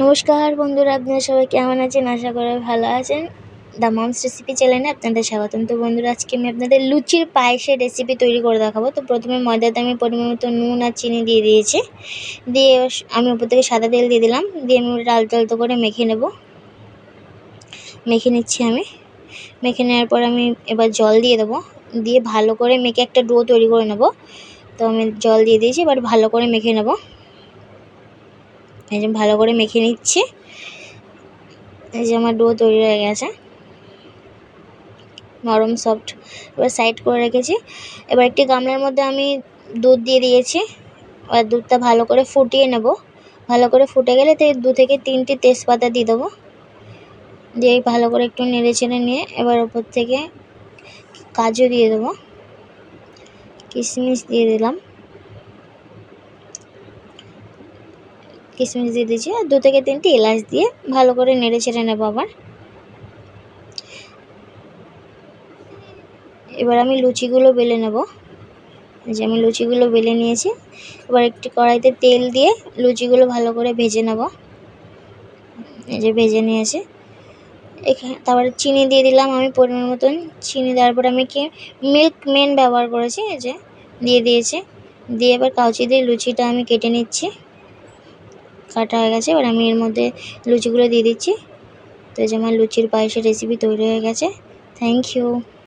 নমস্কার বন্ধুরা, আপনারা সবাই কেমন আছেন? আশা করি ভালো আছেন। দ্য মমস রেসিপি চ্যানেলে আপনাদের স্বাগতম। তো বন্ধুরা, আজকে আমি আপনাদের লুচির পায়েসের রেসিপি তৈরি করে দেখাবো। তো প্রথমে ময়দাতে আমি পরিমাণ মতো নুন আর চিনি দিয়ে দিয়েছি। দিয়ে আমি উপর থেকে সাদা তেল দিয়ে দিলাম। দিয়ে আমি ওটা আলতো আলতো করে মেখে নেব। মেখে নিচ্ছি আমি। মেখে নেওয়ার পর আমি এবার জল দিয়ে দেবো। দিয়ে ভালো করে মেখে একটা ডো তৈরি করে নেব। তো আমি জল দিয়ে দিয়েছি, এবার ভালো করে মেখে নেব। এই যে ভালো করে মেখে নিচ্ছি। এই যে আমার ডো তৈরি হয়ে গেছে। নরম সফট। এবার সাইড করে রেখেছি। এবার একটি গামলার মধ্যে আমি দুধ দিয়ে দিয়েছি। এবার দুধটা ভালো করে ফুটিয়ে নেব। ভালো করে ফুটে গেলে তো দু থেকে তিনটি তেজপাতা দিয়ে দেবো। দিয়ে ভালো করে একটু নেড়ে চেড়ে নিয়ে এবার ওপর থেকে কাজু দিয়ে দেবো। কিশমিশ দিয়ে দিলাম। কিশমিশ দিয়ে দিয়েছি আর দু থেকে তিনটি এলাচ দিয়ে ভালো করে নেড়ে ছেড়ে নেব আবার। এবার আমি লুচিগুলো বেলে নেব। যে আমি লুচিগুলো বেলে নিয়েছি। এবার একটি কড়াইতে তেল দিয়ে লুচিগুলো ভালো করে ভেজে নেব। এই যে ভেজে নিয়েছি। এখানে তারপরে চিনি দিয়ে দিলাম আমি পরিমাণ মতন চিনি দেওয়ার পর আমি কি মিল্ক মেন ব্যবহার করেছি, এই যে দিয়ে দিয়েছি। দিয়ে এবার কাউচি দিয়ে লুচিটা আমি কেটে নিচ্ছি। কাটা হয়ে গেছে। এবার আমি এর মধ্যে লুচিগুলো দিয়ে দিচ্ছি। তো এই যে আমার লুচির পায়েসের রেসিপি তৈরি হয়ে গেছে। Thank you